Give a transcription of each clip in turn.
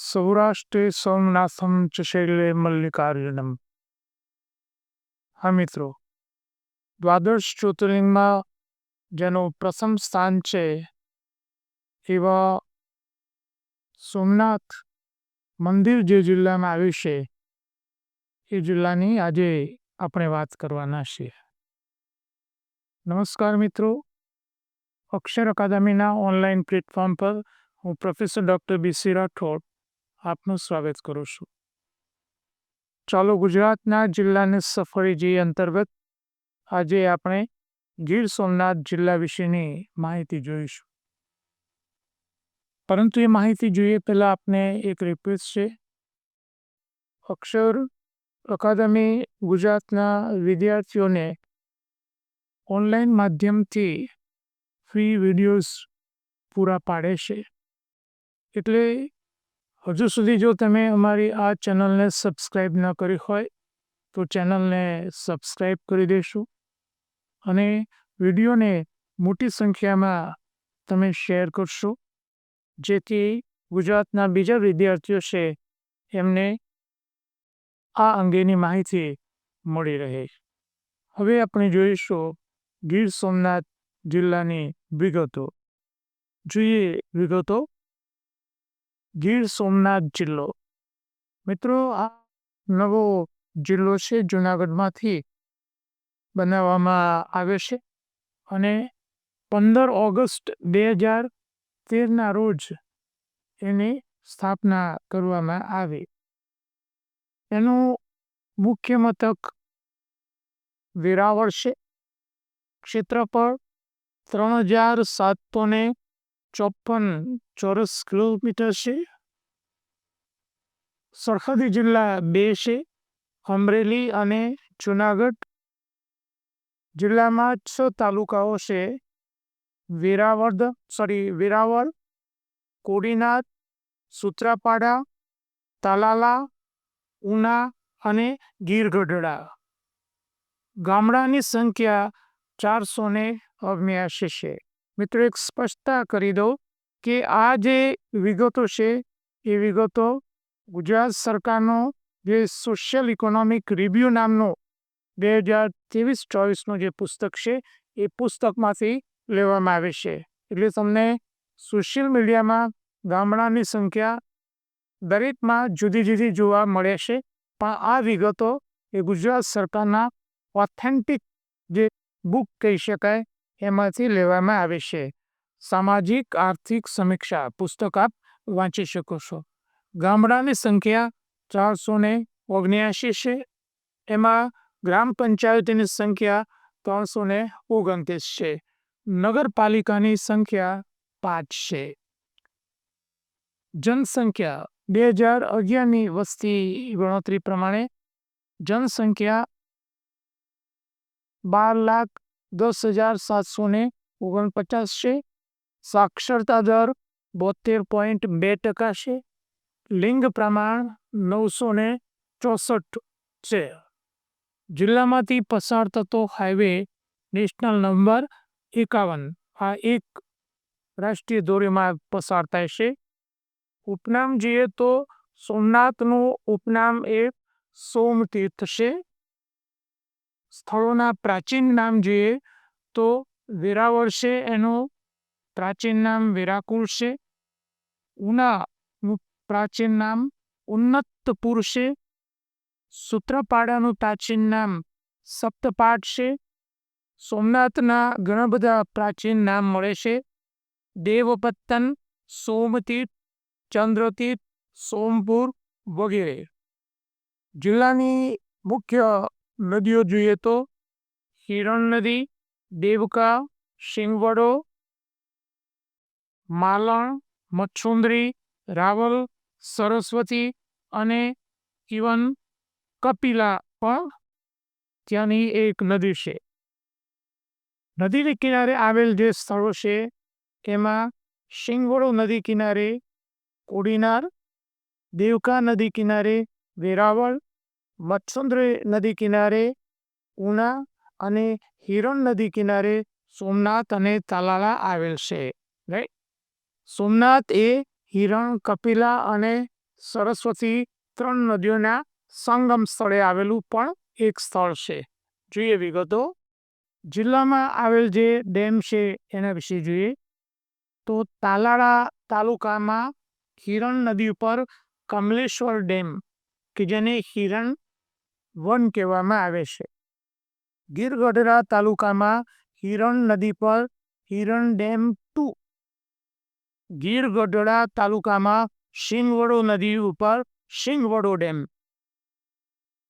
સૌરાષ્ટ્રે સોમનાથમ ચશેલે મલ્લિકાર્જુનમ. હા, મિત્રો. દ્વાદશ જ્યોતિર્લિંગમાં જેનું પ્રથમ સ્થાન છે એવા સોમનાથ મંદિર જે જિલ્લામાં આવ્યું છે, એ જિલ્લાની આજે આપણે વાત કરવાના છીએ. નમસ્કાર, મિત્રો. અક્ષર અકાદમીના ઓનલાઈન પ્લેટફોર્મ પર હું પ્રોફેસર ડૉક્ટર બીસી રાઠોડ આપનું સ્વાગત કરું છું. ચાલો ગુજરાતના જિલ્લાની સફરી જે અંતર્ગત આજે આપણે ગીર સોમનાથ જિલ્લા વિશેની માહિતી જોઈશું. પરંતુ એ માહિતી જોઈએ પહેલાં આપને એક રિક્વેસ્ટ છે. અક્ષર અકાદમી ગુજરાતના વિદ્યાર્થીઓને ઓનલાઈન માધ્યમથી ફ્રી વિડીયોઝ પૂરા પાડે છે. એટલે હજુ સુધી જો તમે અમારી આ ચેનલને સબસ્ક્રાઈબ ન કરી હોય, તો ચેનલને સબસ્ક્રાઈબ કરી દેશું અને વિડીયોને મોટી સંખ્યામાં તમે શેર કરશો, જેથી ગુજરાતના બીજા વિદ્યાર્થીઓ છે એમને આ અંગેની માહિતી મળી રહે. હવે આપણે જોઈશું ગીર સોમનાથ જિલ્લાની વિગતો. જોઈએ વિગતો ગીર સોમનાથ જિલ્લો. મિત્રો, આ નવો જિલ્લો છે, જુનાગઢમાંથી બનાવવામાં આવ્યો છે અને પંદર ઓગસ્ટ બે હજાર તેરના રોજ એની સ્થાપના કરવામાં આવી. એનું મુખ્ય મથક વેરાવળ છે. ક્ષેત્રફળ ત્રણ હજાર સાતસો ચોપન ચોરસ કિલોમીટર છે. સરહદી જિલ્લા બે છે, અમરેલી અને જુનાગઢ. જિલ્લામાં છ તાલુકાઓ છે. વેરાવળ સોરી વેરાવળ કોડીનાથ સૂત્રાપાડા, તાલાલા, ઉના અને ગીરગઢડા. ગામડાની સંખ્યા ચારસો ને ઓગણ્યાસી છે. મિત્રો, એક સ્પષ્ટતા કરી દઉં. કે આ જે વિગતો છે, એ વિગતો ગુજરાત સરકારનો જે સોશિયલ ઇકોનોમિક રિવ્યૂ નામનો બે હજાર ત્રેવીસ ચોવીસનું જે પુસ્તક છે, એ પુસ્તકમાંથી લેવામાં આવે છે. એટલે તમને સોશિયલ મીડિયામાં ગામડાની સંખ્યા દરેકમાં જુદી જુદી જોવા મળે છે, પણ આ વિગતો એ ગુજરાત સરકારના ઓથેન્ટિક જે બુક કહી શકાય, એમાંથી લેવામાં આવે છે. સામાજિક, આર્થિક સમીક્ષા, પુસ્તક આપ વાંચી શકો છો. ગામડાની સંખ્યા ચારસો ને ઓગણ્યાસી છે. એમાં ગ્રામ પંચાયતની સંખ્યા ત્રણસો ને ઓગણત્રીસ છે. નગરપાલિકાની સંખ્યા પાંચ છે. જનસંખ્યા બે હજાર અગિયારની વસ્તી ગણતરી પ્રમાણે જનસંખ્યા બાર લાખ દસ હજાર સાતસો ને ઓગણપચાસ છે. સાક્ષરતા દર બોતેર પોઈન્ટ બે ટકા છે. લિંગ પ્રમાણ નવસો ને ચોસઠ છે. જિલ્લામાંથી પસાર થતો હાઈવે નેશનલ નંબર એકાવન. આ એક રાષ્ટ્રીય ધોરીમાં પસાર થાય છે. ઉપનામ જોઈએ તો સોમનાથનું ઉપનામ એ સોમતીર્થ છે. સ્થળોના પ્રાચીન નામ જોઈએ તો વેરાવળ છે એનું પ્રાચીન નામ વેરાકુળ છે. ઉનાનું પ્રાચીન નામ ઉન્નતપુર છે. સૂત્રપાડાનું પ્રાચીન નામ સપ્તપાઠ છે. સોમનાથના ઘણા બધા પ્રાચીન નામ મળે છે. દેવપત્તન, સોમતીર્થ, ચંદ્રતીર્થ, સોમપુર વગેરે. જિલ્લાની મુખ્ય નદીઓ જોઈએ તો હિરણ નદી દેવકા, શિંગવડો માલણ, મચ્છુંદરી, રાવલ, સરસ્વતી અને ઇવન કપિલા પણ ત્યાંની એક નદી છે. નદીને કિનારે આવેલ જે સ્થળો છે, એમાં શિંગવડો નદી કિનારે, કોડીનાર, દેવકા નદી કિનારે વેરાવળ મત્સુંદ્ર નદી કિનારે ઉના અને હિરણ નદી કિનારે સોમનાથ અને તાલાલા આવેલ છે. સોમનાથ એ હિરણ, કપિલા અને સરસ્વતી ત્રણ નદીઓના સંગમ સ્થળે આવેલું પણ એક સ્થળ છે. જોઈએ વિગતો. જિલ્લામાં આવેલ જે ડેમ છે એના વિશે જોઈએ. તો તાલાળા તાલુકામાં હિરણ નદી ઉપર કમલેશ્વર ડેમ, કે જેને હિરણ વન કહેવામાં આવે છે. ગીર ગઢડા તાલુકામાં હિરણ નદી પર હિરણ ડેમ ગીર ગઢડા તાલુકામાં સિંગવડો નદી ઉપર સિંગવડો ડેમ.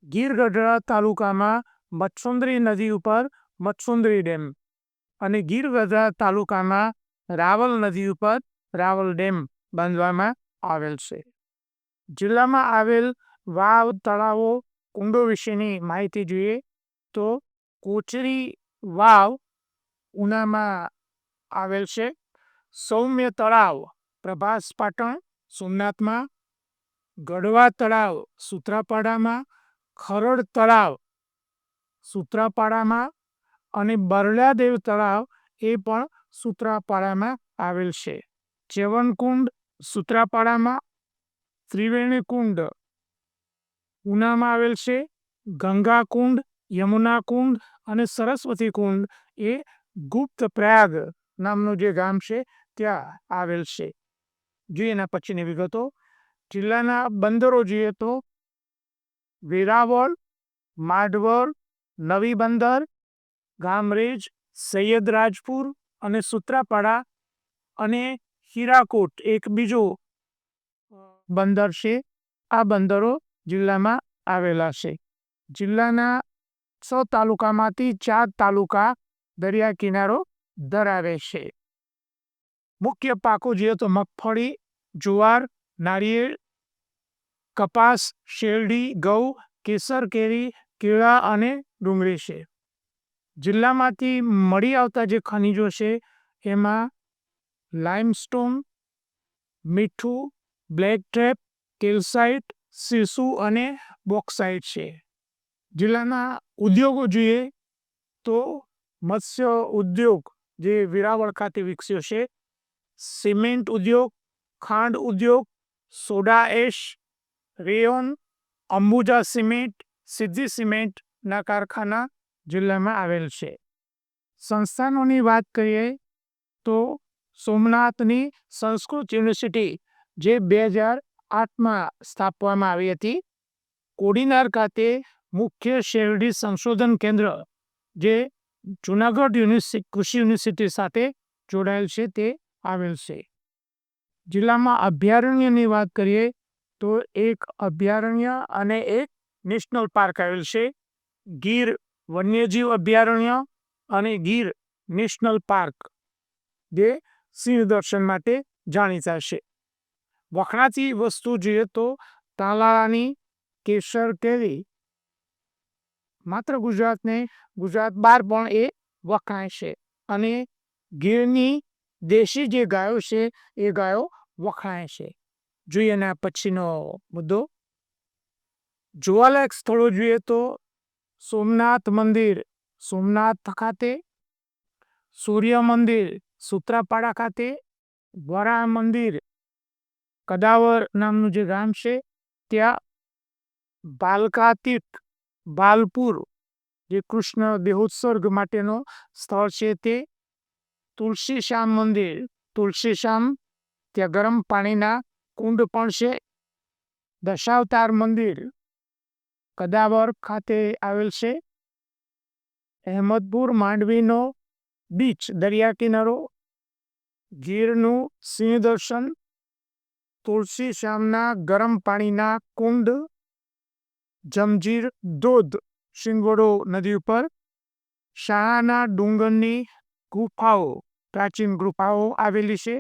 ગીર ગઢડા તાલુકામાં મચ્છુંદરી નદી ઉપર મચ્છુંદરી ડેમ અને ગીર ગઢડા તાલુકામાં રાવલ નદી ઉપર રાવલ ડેમ બાંધવામાં આવેલ છે. જિલ્લામાં આવેલ વાવ, તળાવો, કુંડો વિશેની માહિતી જોઈએ તો કોચરી વાવ ઉનામાં આવેલ છે. સૌમ્ય તળાવ, પ્રભાસ પાટણ, સોમનાથમાં, ગઢવા તળાવ, સૂત્રાપાડામાં, ખરડ તળાવ, સૂત્રાપાડામાં અને બરલાદેવ તળાવ એ પણ સૂત્રાપાડામાં આવેલ છે. ચેવનકુંડ, સૂત્રાપાડામાં ત્રિવેણી કુંડ ઉનામાં આવેલ છે. ગંગા કુંડ યમુના કુંડ અને સરસ્વતી કુંડ એ ગુપ્ત પ્રયાગ નામનું જે ગામ છે ત્યાં આવેલ છે. જોઈએ એના પછીની વિગતો, જિલ્લાના બંદરો જોઈએ તો વેરાવળ માડવર નવી બંદર, ગામરેજ, સૈયદ રાજપુર અને સુત્રાપાડા અને હીરાકોટ એક બીજો બંદર છે. આ બંદરો જિલ્લામાં આવેલા છે. જિલ્લાના સો તાલુકામાંથી ચાર તાલુકા દરિયા કિનારો ધરાવે છે. મુખ્ય પાકો જોઈએ તો મગફળી, જુવાર, નારિયેળ, કપાસ, શેરડી, ઘઉં, કેસર, કેરી, કેળા અને ડુંગળી છે. જિલ્લામાંથી મળી આવતા જે ખનિજો છે, એમાં લાઇમસ્ટોન, મીઠું, બ્લેક ટ્રેપ, કેલ્સાઇટ, સીસુ અને બોક્સાઇટ છે. જિલ્લાના ઉદ્યોગો જોઈએ તો મત્સ્ય ઉદ્યોગ જે વેરાવળ ખાતે વિકસ્યો છે સિમેન્ટ ઉદ્યોગ, ખાંડ ઉદ્યોગ, soda ash, rayon, Ambuja cement, Siddhi સિમેન્ટના કારખાના જિલ્લામાં આવેલ છે. સંસ્થાનોની વાત કરીએ તો સોમનાથની સંસ્કૃત યુનિવર્સિટી જે બે હજાર આઠમાં સ્થાપવામાં આવી હતી, કોડીનાર ખાતે મુખ્ય શેરડી સંશોધન કેન્દ્ર જે જુનાગઢ યુનિવર્સિટી કૃષિ યુનિવર્સિટી સાથે જોડાયેલ છે તે આવેલ છે. જિલ્લામાં અભયારણ્યની વાત કરીએ તો એક અભયારણ્ય અને એક નેશનલ પાર્ક આવેલ છે. ગીર વન્યજીવ અભયારણ્ય અને ગીર નેશનલ પાર્ક જે સિંહ દર્શન માટે જાણીતા છે. વખણાતી વસ્તુ જોઈએ તો તાલાળાની કેસર કેરી માત્ર ગુજરાતને ગુજરાત બહાર પણ એ વખણાય છે અને ગીરની દેશી જે ગાયો છે, એ ગાયો વખણાય છે. જોઈએ એના પછીનો મુદ્દો. જોવાલાયક સ્થળો જોઈએ તો સોમનાથ મંદિર, સોમનાથ ખાતે, સૂર્ય મંદિર, સૂત્રાપાડા ખાતે વરા મંદિર, કદાવર નામનું જે ગામ છે, ત્યાં બાલકાતીર્થ બાલપુર, જે કૃષ્ણ દેહોત્સર્ગ માટેનો સ્થળ છે તે તુલસી શ્યામ મંદિર. તુલસી શ્યામ, ત્યાં ગરમ પાણીના કુંડ પણ છે. દશાવતાર મંદિર, કદાવર ખાતે આવેલ છે. અહેમદપુર માંડવીનો બીચ, દરિયા કિનારો, ગીરનું સિંહ દર્શન, તુલસી શ્યામના ગરમ પાણીના કુંડ, જમજીર ધોધ શિંગોડો નદી ઉપર શાળાના ડુંગરની ગુફાઓ પ્રાચીન ગુફાઓ આવેલી છે.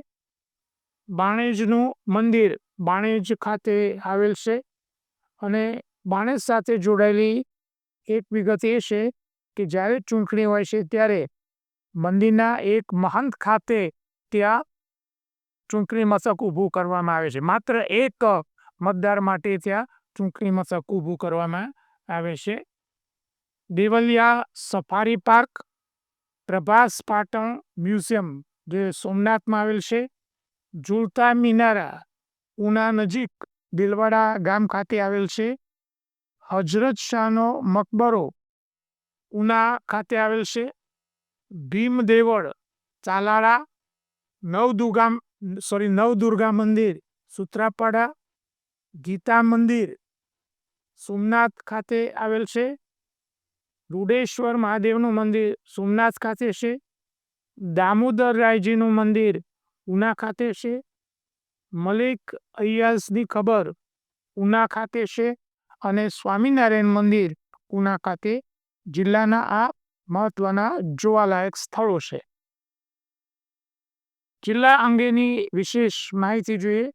બાણેજનું મંદિર બાણેજ ખાતે આવેલ છે અને બાણેજ સાથે જોડાયેલી એક વિગત એ છે કે જ્યારે ચૂંટણી હોય છે ત્યારે મંદિરના એક મહંત ખાતે ત્યાં ચૂંટણી મથક ઊભું કરવામાં આવે છે. માત્ર એક મતદાર માટે ત્યાં ચૂંટણી મથક ઊભું કરવામાં આવે છે. Devaliya safari park Prabhas Patan museum, જે સોમનાથમાં આવેલ છે. જુલતા મિનારા, ઉના નજીક દિલવાડા ગામ ખાતે આવેલ છે. હજરત શાહનો મકબરો, ઉના ખાતે આવેલ છે. ભીમદેવળ ચાલાળા નવદુર્ગા સોરી, નવદુર્ગા મંદિર, સુત્રાપાડા, ગીતા મંદિર, સોમનાથ ખાતે આવેલ છે. રૂડેશ્વર મહાદેવનું મંદિર સોમનાથ ખાતે છે. દામોદર રાયજીનું મંદિર ઉના ખાતે છે. મલિક અય્યાઝની ખબર ઉના ખાતે છે અને સ્વામિનારાયણ મંદિર ઉના ખાતે જિલ્લાના આ મહત્વના જોવાલાયક સ્થળો છે. જિલ્લા અંગેની વિશેષ માહિતી જોઈએ.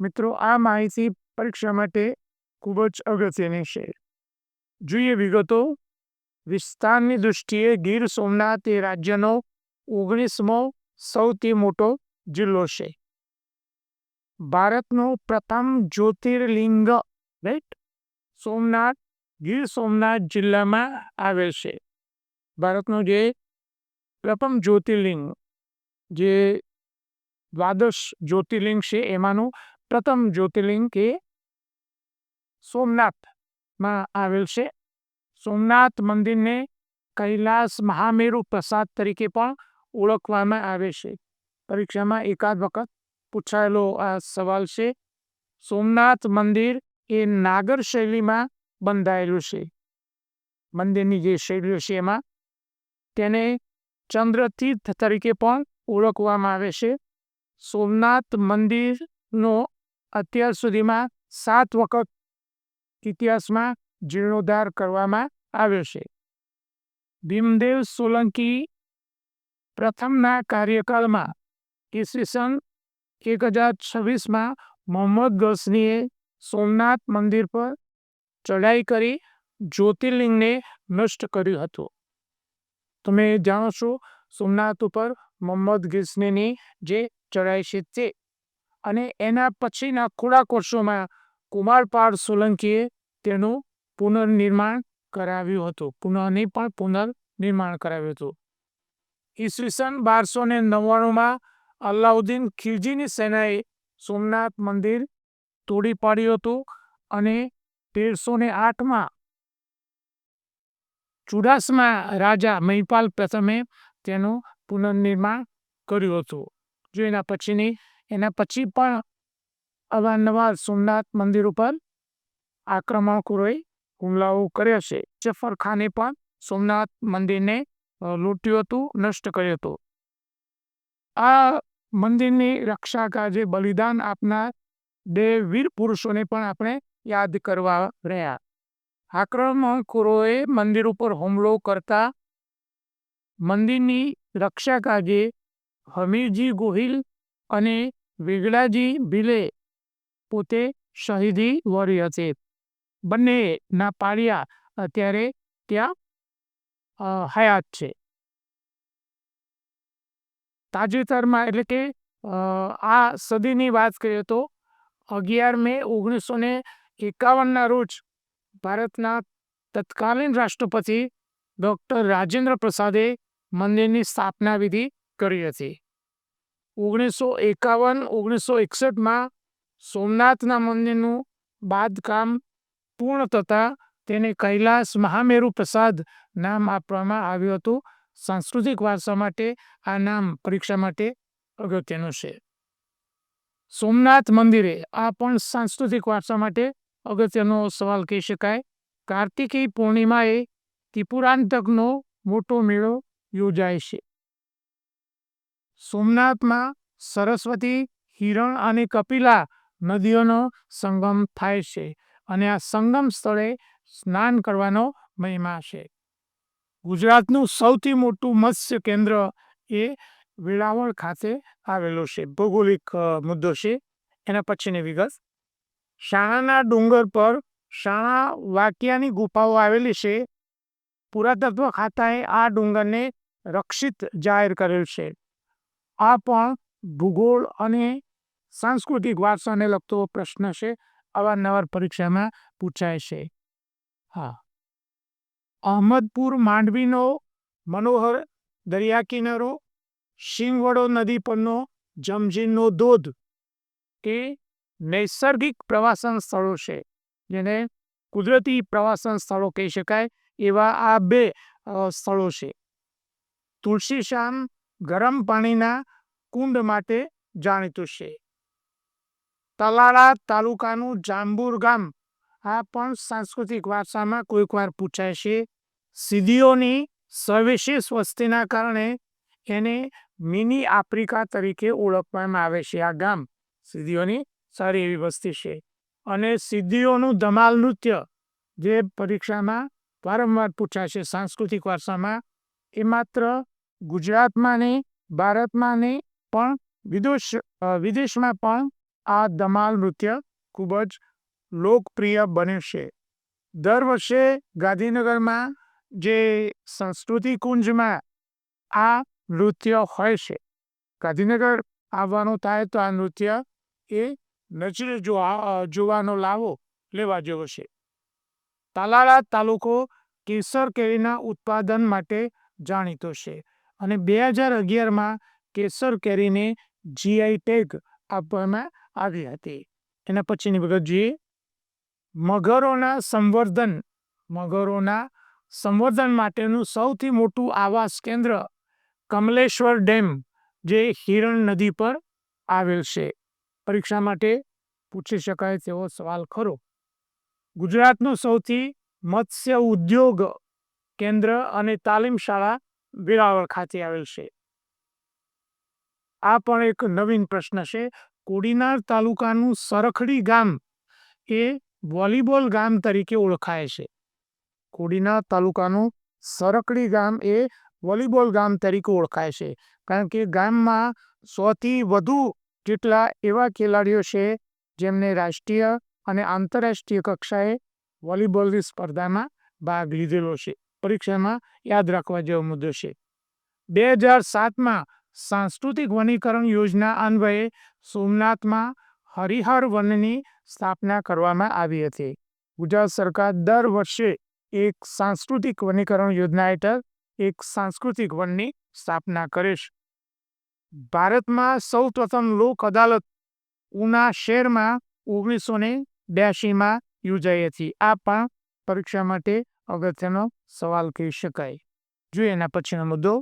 મિત્રો, આ માહિતી પરીક્ષા માટે ખૂબ જ અગત્યની છે. જોઈએ વિગતો. વિસ્તારની દૃષ્ટિએ ગીર સોમનાથ એ રાજ્યનો ઓગણીસમો સૌથી મોટો જિલ્લો છે. ભારતનો પ્રથમ જ્યોતિર્લિંગ રાઈટ સોમનાથ, ગીર સોમનાથ જિલ્લામાં આવેલ છે. ભારતનો જે પ્રથમ જ્યોતિર્લિંગ, જે દ્વાદશ જ્યોતિર્લિંગ છે, એમાંનું પ્રથમ જ્યોતિર્લિંગ એ સોમનાથમાં આવેલ છે. સોમનાથ મંદિરને કૈલાસ મહામેરુ પ્રસાદ તરીકે પણ ઓળખવામાં આવે છે. પરીક્ષામાં એકાદ વખત પૂછાયેલો આ સવાલ છે, સોમનાથ મંદિર એ નાગર શૈલીમાં બંધાયેલું છે. મંદિરની જે શૈલીઓ છે એમાં તેને ચંદ્રતીર્થ તરીકે પણ ઓળખવામાં આવે છે. સોમનાથ મંદિરનો અત્યાર સુધીમાં સાત વખત ઇતિહાસમાં જીર્ણોદ્ધાર કરવામાં આવ્યો છે. ભીમદેવ સોલંકી પ્રથમના કાર્યકાળમાં ઈસવીસન એક હજાર છવ્વીસમાં મોહમ્મદ ગઝનીએ સોમનાથ મંદિર પર ચઢાઈ કરી જ્યોતિર્લિંગને નષ્ટ કર્યું હતું. તમે જાણો છો સોમનાથ ઉપર મોહમ્મદ ગિઝનીની જે ચઢાઈ છે તે. અને એના પછીના થોડાક વર્ષોમાં કુમારપાળ સોલંકીએ તેનું પુનર્નિર્માણ કરાવ્યું હતું. પુનઃ પણ પુનર્નિર્માણ કરાવ્યું હતું. ઈસવીસન બારસો ને નવ્વાણુંમાં અલાઉદ્દીન ખિલજીની સેનાએ સોમનાથ મંદિર તોડી પાડ્યું હતું અને તેરસો ને આઠમાં ચુડાસમા રાજા મહિપાલ પ્રથમે તેનું પુનર્નિર્માણ કર્યું હતું. જો એના પછીની, એના પછી પણ અવારનવાર સોમનાથ મંદિર ઉપર આક્રમણકોએ હુમલાઓ કર્યા છે. જફર ખાને પણ સોમનાથ મંદિરને લૂંટ્યું હતું, નષ્ટ કર્યું હતું. આ મંદિરની રક્ષા કાજે બલિદાન આપનાર બે વીર પુરુષોને પણ આપણે યાદ કરવા રહ્યા. આક્રમણખોરોએ મંદિર ઉપર હુમલો કરતા મંદિરની રક્ષા કાજે હમીરજી ગોહિલ અને વેગડાજી ભીલે પોતે શહીદી વરી હતી. બંનેના પાળિયા અત્યારે ત્યાં હયાત છે. તાજેતરમાં એટલે કે આ સદીની વાત કરીએ તો અગિયાર મે ઓગણીસો ને એકાવનના રોજ ભારતના તત્કાલીન રાષ્ટ્રપતિ ડૉક્ટર રાજેન્દ્ર પ્રસાદે મંદિરની સ્થાપના વિધિ કરી હતી. ઓગણીસો એકાવન, ઓગણીસો એકસઠમાં સોમનાથના મંદિરનું બાંધકામ પૂર્ણ થતાં તેને કૈલાસ મહામેરુ પ્રસાદ નામ આપવામાં આવ્યું હતું. સાંસ્કૃતિક વારસા માટે આ નામ પરીક્ષા માટે અગત્યનું છે. સોમનાથ મંદિરે આ પણ સાંસ્કૃતિક વારસા માટે અગત્યનો સવાલ કહી શકાય. કાર્તિકી પૂર્ણિમાએ ત્રિપુરાંતકનો મોટો મેળો યોજાય છે. સોમનાથમાં સરસ્વતી, હિરણ અને કપિલા નદીઓનો સંગમ થાય છે. અને આ સંગમ સ્થળે સ્નાન કરવાનો મહિમા છે. ગુજરાતનું સૌથી મોટું મત્સ્ય કેન્દ્ર એ વેળાવળ ખાતે આવેલું છે. ભૌગોલિક મુદ્દો છે. એના પછીની વિગત. શાળાના ડુંગર પર શાળા વાક્યાની ગુફાઓ આવેલી છે. પુરાતત્વ ખાતાએ આ ડુંગરને રક્ષિત જાહેર કરેલ છે. આ પણ ભૂગોળ અને સાંસ્કૃતિક વારસાને લગતો પ્રશ્ન છે. અવારનવાર પરીક્ષામાં પૂછાય છે. હા. અહમદપુર માંડવીનો મનોહર દરિયા કિનારો શિંગવડો નદી પરનો જમજીનનો ધોધ એ નૈસર્ગિક પ્રવાસન સ્થળો છે. જેને કુદરતી પ્રવાસન સ્થળો કહી શકાય એવા આ બે સ્થળો છે. તુલસીશ્યામ ગરમ પાણીના કુંડ માટે જાણીતું છે. તલાળા તાલુકાનું જાંબુર ગામ. આ પણ સાંસ્કૃતિક વારસામાં કોઈક વાર પૂછાય છે. સિદ્ધિઓની સવિશેષ વસ્તીના કારણે એને મિની આફ્રિકા તરીકે ઓળખવામાં આવે છે આ ગામ. સિદ્ધિઓની સારી એવી વસ્તી છે. અને સિદ્ધિઓનું ધમાલ નૃત્ય જે પરીક્ષામાં વારંવાર પૂછાય છે સાંસ્કૃતિક વારસામાં, એ માત્ર ગુજરાતમાં નહીં, ભારતમાં નહીં, પણ વિદેશ વિદેશમાં પણ આ ધમાલ નૃત્ય ખૂબ જ લોકપ્રિય બન્યું છે. દર વર્ષે ગાંધીનગરમાં જે સંસ્કૃતિ કુંજમાં આ નૃત્ય હોય છે. ગાંધીનગર આવવાનું થાય તો આ નૃત્ય એ નજરે જોવા, જોવાનો લાવો લેવા જેવો છે. તાલાળા તાલુકો કેસર કેરીના ઉત્પાદન માટે જાણીતો છે અને બે હજાર અગિયારમાં કેસર કેરીને જીઆઈ ટેગ આપવામાં આવી હતી. એના પછીની વિગત મગરોના સંવર્ધન મગરોના સંવર્ધન માટેનું સૌથી મોટું આવાસ કેન્દ્ર કમલેશ્વર ડેમ, જે હિરણ નદી પર આવેલ છે. પરીક્ષા માટે પૂછી શકાય તેવો સવાલ ખરો. ગુજરાતનું સૌથી મત્સ્ય ઉદ્યોગ કેન્દ્ર અને તાલીમ શાળા વેરાવળ ખાતે આવેલ છે. આ પણ એક નવીન પ્રશ્ન છે. કોડીનાર તાલુકાનું સરખડી ગામ એ વોલીબોલ ગામ તરીકે ઓળખાય છે. કોડીનાર તાલુકાનું સરકડી ગામ એ વોલીબોલ ગામ તરીકે ઓળખાય છે. કારણ કે ગામમાં સોથી વધુ જેટલા એવા ખેલાડીઓ છે જેમને રાષ્ટ્રીય અને આંતરરાષ્ટ્રીય કક્ષાએ વોલીબોલની સ્પર્ધામાં ભાગ લીધેલો છે. પરીક્ષામાં યાદ રાખવા જેવો મુદ્દો છે. બે હજાર સાતમાં સાંસ્કૃતિક વનીકરણ યોજના અન્વયે સોમનાથમાં હરિહર વનની સ્થાપના કરવામાં આવી હતી. ગુજરાત સરકાર દર વર્ષે એક સાંસ્કૃતિક વનીકરણ યોજના હેઠળ એક સાંસ્કૃતિક વનની સ્થાપના કરે છે. ભારતમાં સૌ પ્રથમ લોક અદાલત ઉના શહેરમાં ઓગણીસો ને બ્યાસીમાં યોજાઈ હતી. આ પણ પરીક્ષા માટે અગત્યનો સવાલ કહી શકાય. જોઈએ એના પછીનો મુદ્દો.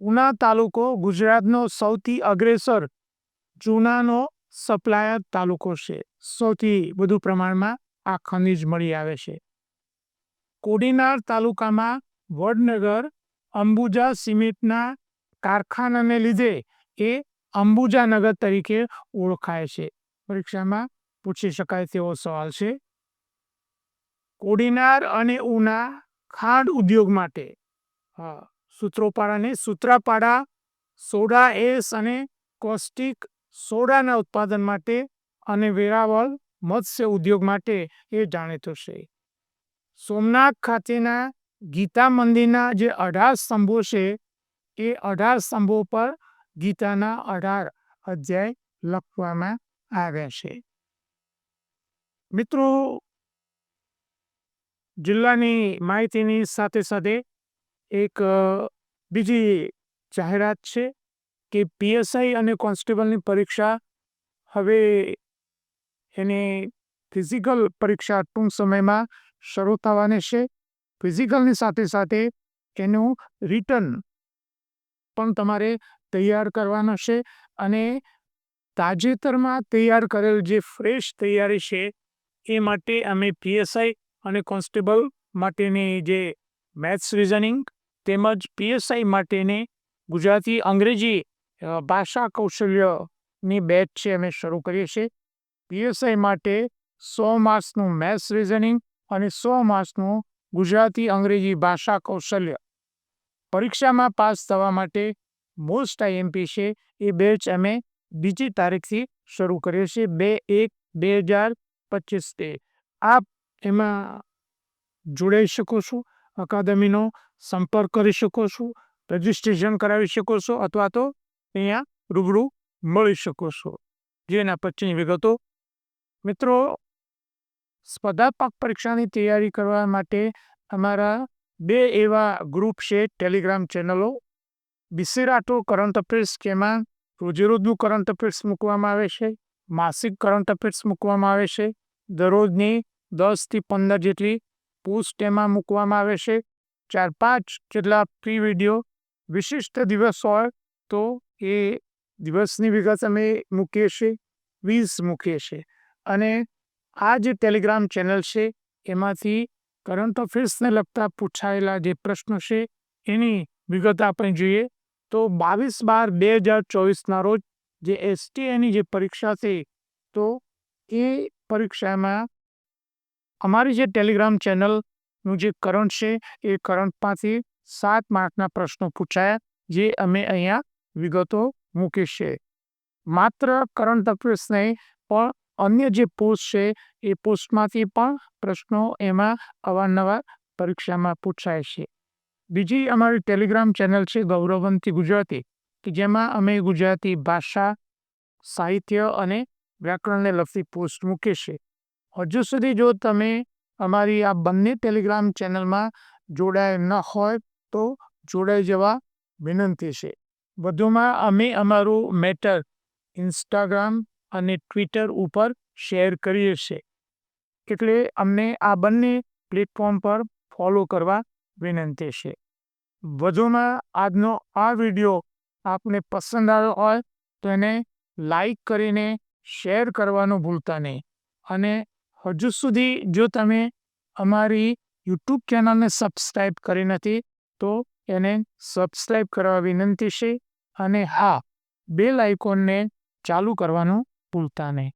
ઉના તાલુકો ગુજરાતનો સૌથી અગ્રેસર, ચૂનાનો સપ્લાયર તાલુકો છે. સૌથી વધુ પ્રમાણમાં આ ખનિજ મળી આવે છે. કોડીનાર તાલુકામાં વડનગર, અંબુજા સિમેન્ટના કારખાનાને લીધે એ અંબુજાનગર તરીકે ઓળખાય છે. પરીક્ષામાં પૂછી શકાય તેવો સવાલ છે. કોડીનાર અને ઉના ખાંડ ઉદ્યોગ માટે, હા સૂત્રોપાડાને સૂત્રાપાડા, સોડા એસ અને કોસ્ટિક સોડાના ઉત્પાદન માટે અને વેરાવળ મત્સ્ય ઉદ્યોગ માટે એ જાણીતું છે. સોમનાથ ખાતેના ગીતા મંદિરના જે અઢાર સ્તંભો છે, એ અઢાર સ્તંભો પર ગીતાના અઢાર અધ્યાય લખવામાં આવ્યા છે. મિત્રો, જિલ્લાની માહિતીની સાથે સાથે એક બીજી જાહેરાત છે કે પીએસઆઈ અને કોન્સ્ટેબલની પરીક્ષા હવે એની ફિઝિકલ પરીક્ષા ટૂંક સમયમાં શરૂ થવાની છે. ફિઝિકલની સાથે સાથે એનું રિટર્ન પણ તમારે તૈયાર કરવાનો છે અને તાજેતરમાં તૈયાર કરેલ જે ફ્રેશ તૈયારી છે એ માટે અમે પીએસઆઈ અને કોન્સ્ટેબલ માટેની જે મેથ્સ રિઝનિંગ તેમજ પીએસઆઈ માટેની ગુજરાતી અંગ્રેજી ભાષા કૌશલ્યની બેચ છે અમે શરૂ કરીએ છીએ. પીએસઆઈ માટે સો માર્ક્સનું મેથ્સ રિઝનિંગ અને સો માર્ક્સનું ગુજરાતી અંગ્રેજી ભાષા કૌશલ્ય. પરીક્ષામાં પાસ થવા માટે મોસ્ટ આઈએમપી છે, એ બેચ અમે બીજી તારીખથી શરૂ કરીએ છીએ, બે એક બે હજાર પચીસથી આપ એમાં જોડાઈ શકો છો અકાદમીનો સંપર્ક કરી શકો છો રજિસ્ટ્રેશન કરાવી શકો છો અથવા તો અહીંયા રૂબરૂ મળી શકો છો. જેના પછીની વિગતો. મિત્રો, સ્પર્ધાત્મક પરીક્ષાની તૈયારી કરવા માટે અમારા બે એવા ગ્રુપ છે ટેલિગ્રામ ચેનલો બિસેરાટો કરંટ અફેર્સ જેમાં રોજેરોજનું કરંટ અફેર્સ મૂકવામાં આવે છે, માસિક કરંટ અફેર્સ મૂકવામાં આવે છે, દરરોજની દસથી પંદર જેટલી પોસ્ટ એમાં મૂકવામાં આવે છે ચાર પાંચ જેટલા પ્રી વીડિયો વિશિષ્ટ દિવસ હોય તો એ દિવસની વિગત અમે મૂકીએ છીએ વીસ મૂકીએ છીએ. અને આ જે ટેલિગ્રામ ચેનલ છે, એમાંથી કરંટ અફેર્સને લગતા પૂછાયેલા જે પ્રશ્નો છે, એની વિગત આપણે જોઈએ. તો બાવીસ બાર બે હજાર ચોવીસના રોજ જે એસટીએની જે પરીક્ષા છે, તો એ પરીક્ષામાં અમારી જે ટેલિગ્રામ ચેનલનું જે કરંટ છે, એ કરંટમાંથી સાત માર્કના પ્રશ્નો પૂછાયા, જે અમે અહીંયા વિગતો મૂકી છે. માત્ર કરંટ અફેર્સ નહીં, પણ અન્ય જે પોસ્ટ છે, એ પોસ્ટમાંથી પણ પ્રશ્નો એમાં અવારનવાર પરીક્ષામાં પૂછાય છે. બીજી અમારી ટેલિગ્રામ ચેનલ છે ગૌરવંતી ગુજરાતી, કે જેમાં અમે ગુજરાતી ભાષા, સાહિત્ય અને વ્યાકરણને લગતી પોસ્ટ મૂકીએ છીએ. હજુ સુધી જો તમે અમારી આ બંને ટેલિગ્રામ ચેનલમાં જોડાય ન હોય તો જોડાઈ જવા વિનંતી છે. વધુમાં અમે અમારું મેટર ઇન્સ્ટાગ્રામ અને ટ્વિટર ઉપર શેર કરીએ છીએ. એટલે અમને આ બંને પ્લેટફોર્મ પર ફોલો કરવા વિનંતી છે. વધુમાં આજનો આ વીડિયો આપને પસંદ આવ્યો હોય તો એને લાઈક કરીને શેર કરવાનું ભૂલતા નહીં. અને હજુ સુધી જો તમે અમારી યુટ્યુબ ચેનલને સબસ્ક્રાઈબ કરી નથી, તો એને સબસ્ક્રાઈબ કરવા વિનંતી છે અને હા, બેલ આઇકોનને ચાલુ કરવાનું ભૂલતા નહીં.